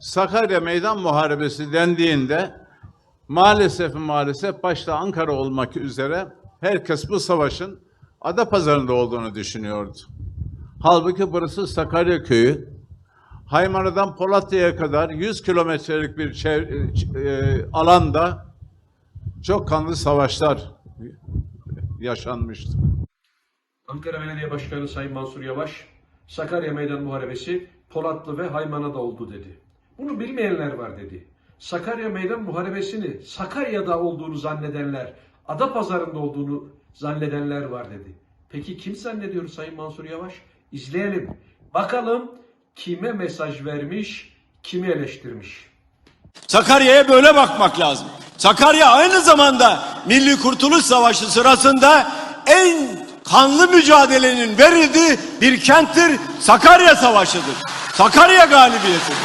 Sakarya Meydan Muharebesi dendiğinde maalesef maalesef başta Ankara olmak üzere herkes bu savaşın Adapazarı'nda olduğunu düşünüyordu. Halbuki burası Sakarya Köyü. Haymana'dan Polatya'ya kadar 100 kilometrelik bir çev- e, alanda çok kanlı savaşlar yaşanmıştı. Ankara Belediye Başkanı Sayın Mansur Yavaş, Sakarya Meydan Muharebesi Polatlı ve Haymana'da oldu dedi. Bunu bilmeyenler var dedi. Sakarya Meydan Muharebesi'ni Sakarya'da olduğunu zannedenler, Adapazarı'nda olduğunu zannedenler var dedi. Peki kim zannediyor Sayın Mansur Yavaş? İzleyelim. Bakalım kime mesaj vermiş, kimi eleştirmiş. Sakarya'ya böyle bakmak lazım. Sakarya aynı zamanda Milli Kurtuluş Savaşı sırasında en kanlı mücadelenin verildiği bir kenttir. Sakarya Savaşı'dır. Sakarya galibiyetidir.